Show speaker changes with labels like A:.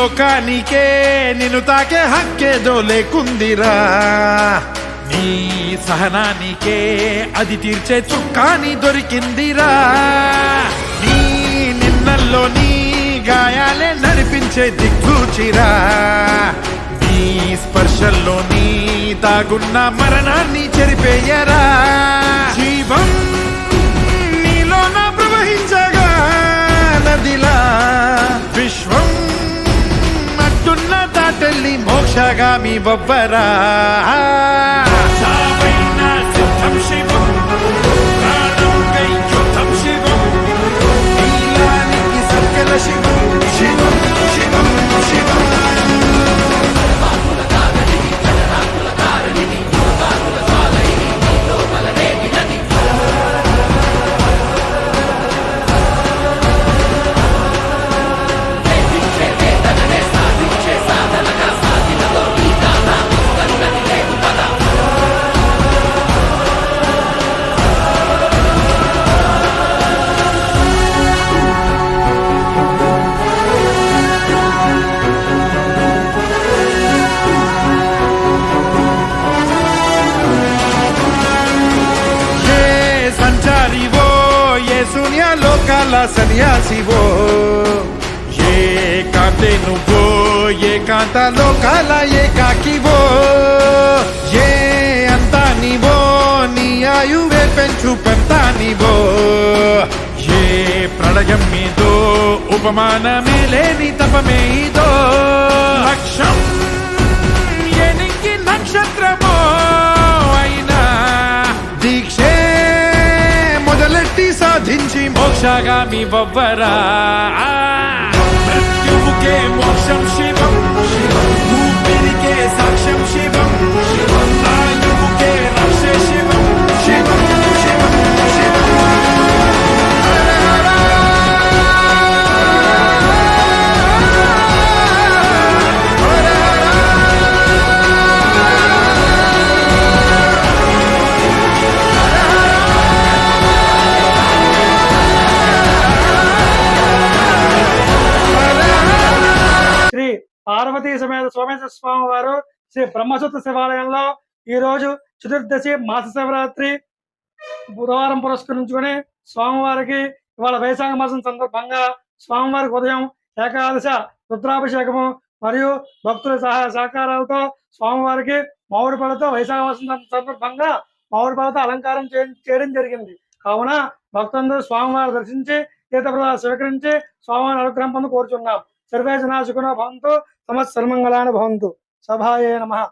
A: లోకానికే నిన్ను తాకే హక్కేదో లేకుందిరా నీ సహనానికే అది తీర్చే చుక్కాని దొరికిందిరా. నీ నిన్నల్లో నీ గాయాలే నడిపించే దిక్కుచిరా నీ స్పర్శల్లో నీ దాగున్న మరణాన్ని చెరిపేయరా. జీవం ಮೋಕ್ಷಗಾಮಿ ಒಬ್ಬರ సంచారివో ఏ శూన్య లోకాల సన్యాసివో? ఏ కాంతే నువ్వో ఏ కాంత లోకాల ఏ కాకివో ఏ అంతా నీవో నీ ఆయువే పెంచు పంతా నీవో ఏ ప్రళయం మీదో ఉపమానమే లేని తపమే ఇదో? ಷಗಾಮಿ ಬೊಬ್ಬರ
B: ಆ పార్వతీ సమేత సోమేశ్వర స్వామి వారు శ్రీ బ్రహ్మసూత్ర శివాలయంలో ఈ రోజు చతుర్దశి మాస శివరాత్రి బుధవారం పురస్కరించుకొని స్వామివారికి ఇవాళ వైశాఖ మాసం సందర్భంగా స్వామివారికి ఉదయం ఏకాదశ రుద్రాభిషేకము మరియు భక్తుల సహాయ సహకారాలతో స్వామివారికి మామిడి పళ్ళతో వైశాఖ మాసం సందర్భంగా మామిడి పళ్ళతో అలంకారం చే- చేయడం జరిగింది. కావున భక్తులందరూ స్వామివారిని దర్శించి తీర్థప్రదాలు స్వీకరించి స్వామివారి అనుగ్రహం పొందు కోరుచున్నాం. సర్వే జనా సుఖినో భవంతు సమస్త సన్మంగళాని భవంతు. సభాయే నమః.